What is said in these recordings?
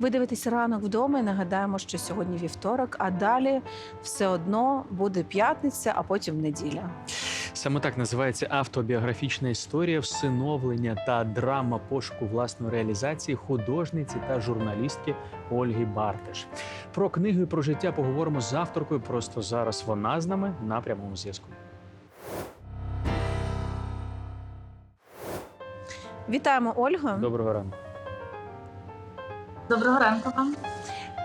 Ви дивитесь ранок вдома і нагадаємо, що сьогодні вівторок, а далі все одно буде п'ятниця, а потім неділя. Саме так називається автобіографічна історія всиновлення та драма пошуку власної реалізації художниці та журналістки Ольги Бартеш. Про книгу і про життя поговоримо з авторкою. Просто зараз вона з нами на прямому зв'язку. Вітаємо, Ольга. Доброго ранку. Доброго ранку вам.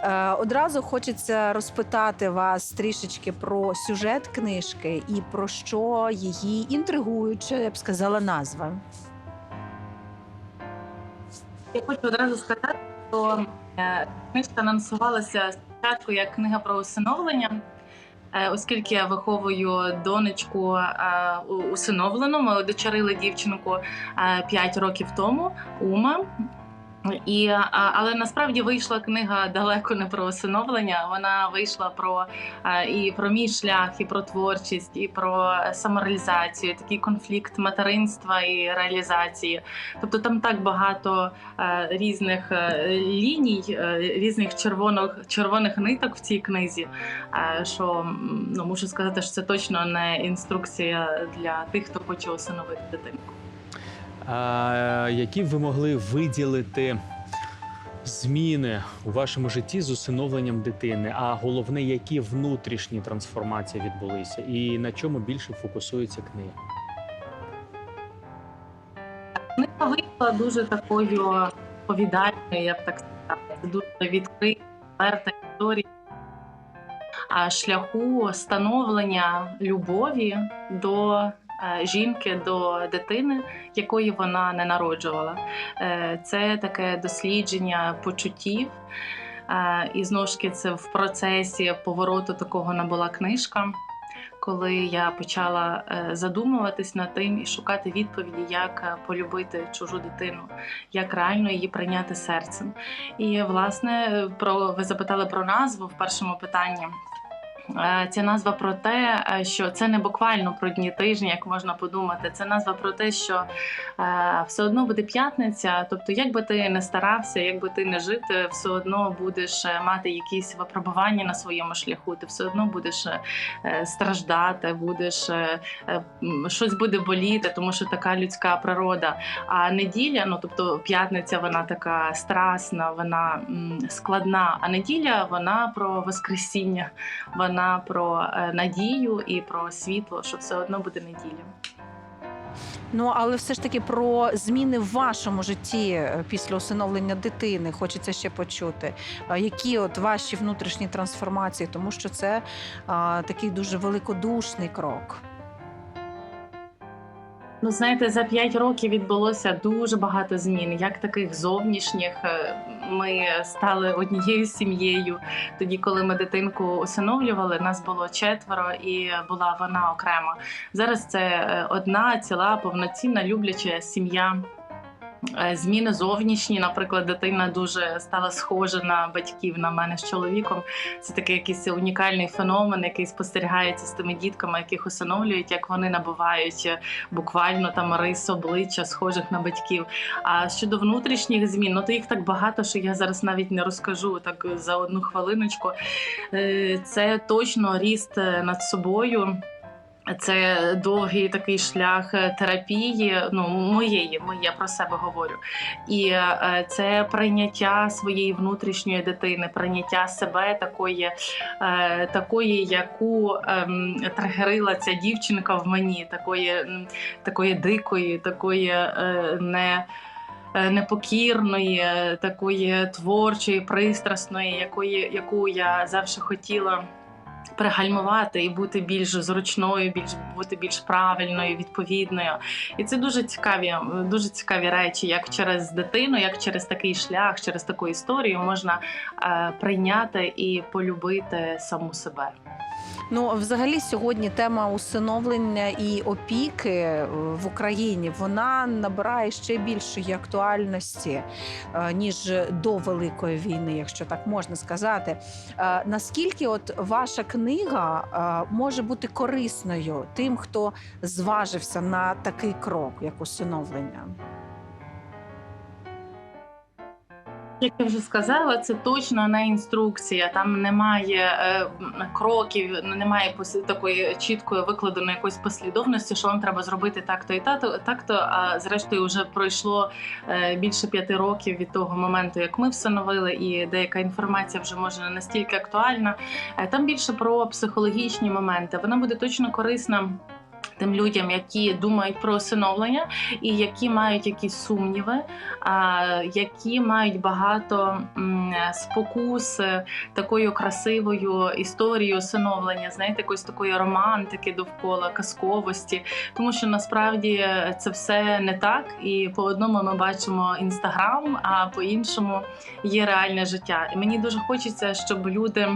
Е, Одразу хочеться розпитати вас трішечки про сюжет книжки і про що її інтригуюча, я б сказала, назва. Я хочу одразу сказати, що е, книжка анонсувалася спочатку як книга про усиновлення, е, оскільки я виховую донечку усиновлену. Ми одочарили дівчинку 5 років тому, Ума. І, але насправді вийшла книга далеко не про усиновлення. Вона вийшла про і про мій шлях, і про творчість, і про самореалізацію, такий конфлікт материнства і реалізації. Тобто там так багато різних е, ліній, е, різних червоних червоних ниток в цій книзі. що ну можу сказати, що це точно не інструкція для тих, хто хоче усиновити дитинку. Які ви могли виділити зміни у вашому житті з усиновленням дитини? А головне, які внутрішні трансформації відбулися, і на чому більше фокусується книга? Книга вийшла дуже такою повідальною, я б так сказала. Дуже відкрита, відверта історія шляху становлення любові до жінки, до дитини, якої вона не народжувала. Е, Це таке дослідження почуттів. Е, І знову ж таки, це в процесі повороту такого набула книжка коли я почала е, задумуватись над тим і шукати відповіді, як е, полюбити чужу дитину, як реально її прийняти серцем. І власне е, про ви запитали про назву в першому питанні. Е, Ця назва про те, е, що це не буквально про дні тижні, як можна подумати. Це назва про те, що е, все одно буде п'ятниця. Тобто, як би ти не старався, як би ти не жив, ти все одно будеш мати якісь випробування на своєму шляху. Ти все одно будеш страждати, будеш щось буде боліти, тому що така людська природа. А неділя, ну тобто п'ятниця, вона така страсна, вона складна. А неділя вона про воскресіння, вона про е, надію і про світло, що все одно буде неділя. Ну але все ж таки про зміни в вашому житті е, після усиновлення дитини хочеться ще почути. Які от ваші внутрішні трансформації, тому що це а, такий дуже великодушний крок. Ну, знаєте, за п'ять років відбулося дуже багато змін, як таких зовнішніх. Е, Ми стали однією сім'єю. Тоді, коли ми дитинку усиновлювали, нас було четверо, і була вона окрема. Зараз це е, одна ціла повноцінна любляча сім'я. Е, Зміни зовнішні, наприклад, дитина дуже стала схожа на батьків на мене з чоловіком. Це такий якийсь унікальний феномен, який спостерігається з тими дітками, яких усиновлюють, як вони набувають е, буквально там рис обличчя, схожих на батьків. А щодо внутрішніх змін, ну то їх так багато, що я зараз навіть не розкажу так за одну хвилиночку. Е, Це точно ріст над собою. Це довгий такий шлях е, терапії, ну моєї, моє, про себе говорю. І е, це прийняття своєї внутрішньої дитини, прийняття себе такої, е, такої, яку ем, тригерила ця дівчинка в мені, такої, такої дикої, такої не. Непокірної, такої творчої, пристрасної, якої, яку я завжди хотіла пригальмувати і бути більш зручною, більш бути більш правильною, відповідною. І це дуже цікаві, дуже цікаві речі, як через дитину, як через такий шлях, через таку історію можна е, прийняти і полюбити саму себе. Ну, взагалі, сьогодні тема усиновлення і опіки е, в Україні вона набирає ще більшої актуальності е, ніж до великої війни, якщо так можна сказати. Е, Наскільки от ваша книга може бути корисною тим, хто зважився на такий крок, як усиновлення? Як я вже сказала, це точно не інструкція. Там немає е, кроків, немає такої чіткої викладеної якоїсь послідовності, що вам треба зробити так-то і так-то, так-то. А зрештою, вже пройшло е, більше п'яти років від того моменту, як ми встановили, і деяка інформація вже може настільки актуальна. Е, Там більше про психологічні моменти. Вона буде точно корисна. Тим людям, які думають про усиновлення і які мають якісь сумніви, які мають багато спокус е, такою красивою історією усиновлення, знаєте, якоїсь такої романтики довкола казковості. Тому що насправді е, це все не так. І по одному ми бачимо інстаграм, а по іншому є реальне життя. І мені дуже хочеться, щоб люди.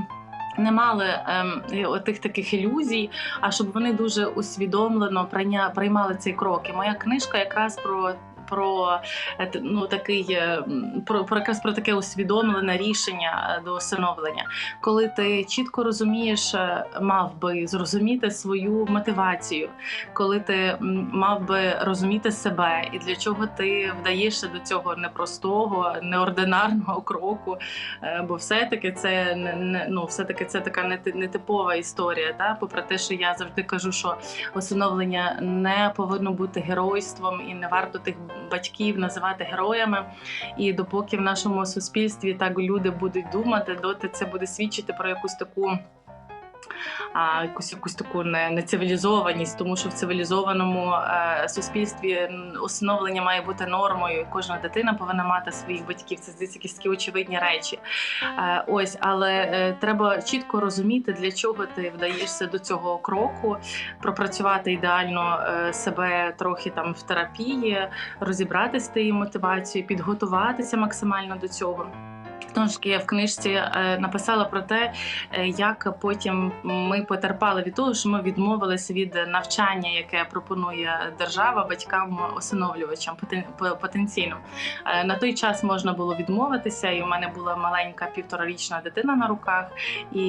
Не мали ем, тих таких ілюзій, а щоб вони дуже усвідомлено прийня, приймали цей крок. І моя книжка якраз про. Про е, ну такий е, про, про якраз про таке усвідомлене рішення е, до усиновлення, коли ти чітко розумієш, мав би зрозуміти свою мотивацію, коли ти мав би розуміти себе і для чого ти вдаєшся до цього непростого, неординарного кроку, бо все-таки це не, не ну, все-таки це така нети- нетипова історія. Та попри те, що я завжди кажу, що усиновлення не повинно бути геройством і не варто тих батьків називати героями. І допоки в нашому суспільстві так люди будуть думати, доти це буде свідчити про якусь таку. А якусь якусь таку нецивілізованість, тому що в цивілізованому е, суспільстві усиновлення має бути нормою. Кожна дитина повинна мати своїх батьків. Це здається якісь такі очевидні речі. Е, ось, але е, треба чітко розуміти, для чого ти вдаєшся до цього кроку, пропрацювати ідеально себе трохи там в терапії, розібратися з тією мотивацією, підготуватися максимально до цього. Що я в книжці е, написала про те, е, як потім ми потерпали від того, що ми відмовилися від навчання, яке пропонує держава батькам усиновлювачам потен- по- Е, На той час можна було відмовитися, і у мене була маленька півторарічна дитина на руках. І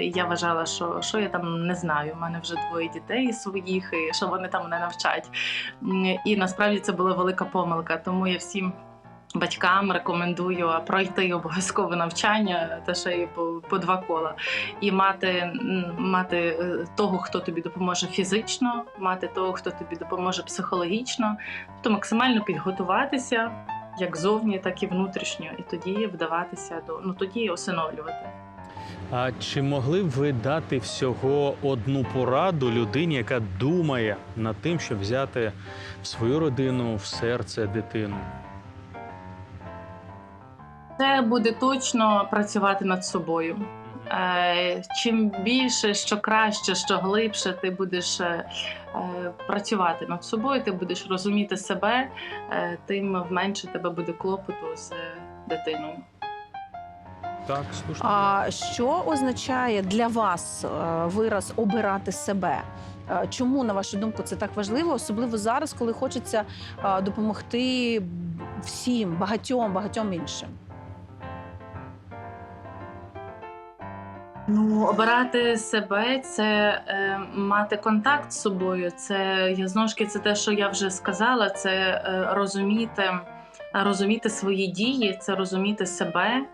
я вважала, що, що я там не знаю. У мене вже двоє дітей своїх, і що вони там не навчать. І насправді це була велика помилка. Тому я всім. Батькам рекомендую пройти обов'язкове навчання, та ще й по, по два кола, і мати, мати е, того, хто тобі допоможе фізично, мати того, хто тобі допоможе психологічно, тобто максимально підготуватися як зовні, так і внутрішньо, і тоді вдаватися до ну тоді усиновлювати. А чи могли б ви дати всього одну пораду людині, яка думає над тим, щоб взяти в свою родину в серце дитину? Це буде точно працювати над собою. Е, Чим більше, що краще, що глибше ти будеш е, е, працювати над собою, ти будеш розуміти себе, тим менше тебе буде клопоту з дитиною. Так, слушно. А що означає для вас вираз обирати себе? Чому, на вашу думку, це так важливо, особливо зараз, коли хочеться допомогти всім, багатьом, багатьом іншим? Ну, обирати себе це е, мати контакт з собою. Це я знову це те, що я вже сказала. Це е, розуміти, розуміти свої дії, це розуміти себе,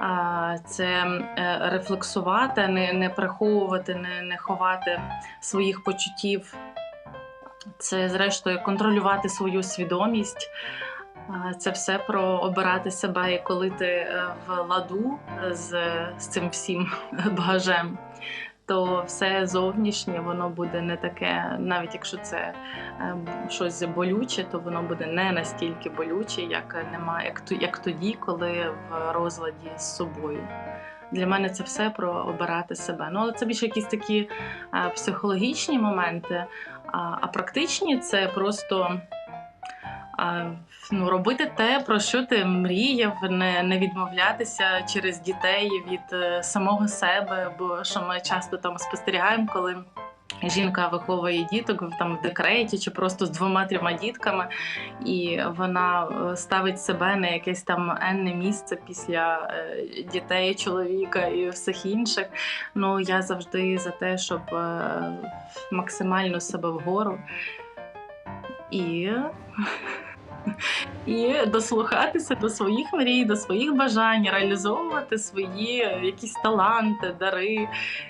а, це е, рефлексувати, не, не приховувати, не, не ховати своїх почуттів. Це, зрештою, контролювати свою свідомість. Це все про обирати себе, і коли ти е, в ладу з, з цим всім багажем, то все зовнішнє воно буде не таке, навіть якщо це е, щось болюче, то воно буде не настільки болюче, як немає, як, тоді, коли в розладі з собою. Для мене це все про обирати себе. Ну, але це більше якісь такі е, психологічні моменти, а, практичні це просто ну, робити те, про що ти мріяв, не, не відмовлятися через дітей від е, самого себе. Бо що ми часто там спостерігаємо, коли. Жінка виховує діток там в декреті чи просто з двома-трьома дітками, і вона е, ставить себе на якесь там енне місце після е, дітей, чоловіка і всіх інших. Ну я завжди за те, щоб максимально себе вгору і і дослухатися до своїх мрій, до своїх бажань, реалізовувати свої е, якісь таланти, дари.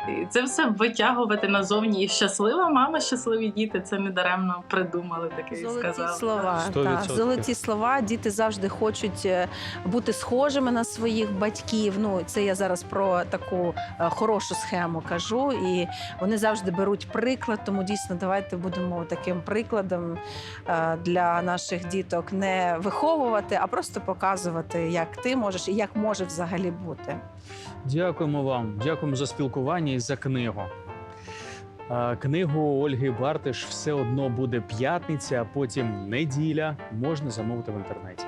І це все витягувати назовні. І щаслива мама, щасливі діти. Це не даремно придумали таке і Золоті сказали. слова. Так, золоті слова. Діти завжди хочуть е, бути схожими на своїх батьків. Ну, це я зараз про таку е, хорошу схему кажу. І вони завжди беруть приклад. Тому дійсно давайте будемо таким прикладом для наших діток не виховувати, а просто показувати, як ти можеш і як може взагалі бути. Дякуємо вам, дякуємо за спілкування і за книгу. Книгу Ольги Бартиш все одно буде п'ятниця, а потім неділя. Можна замовити в інтернеті.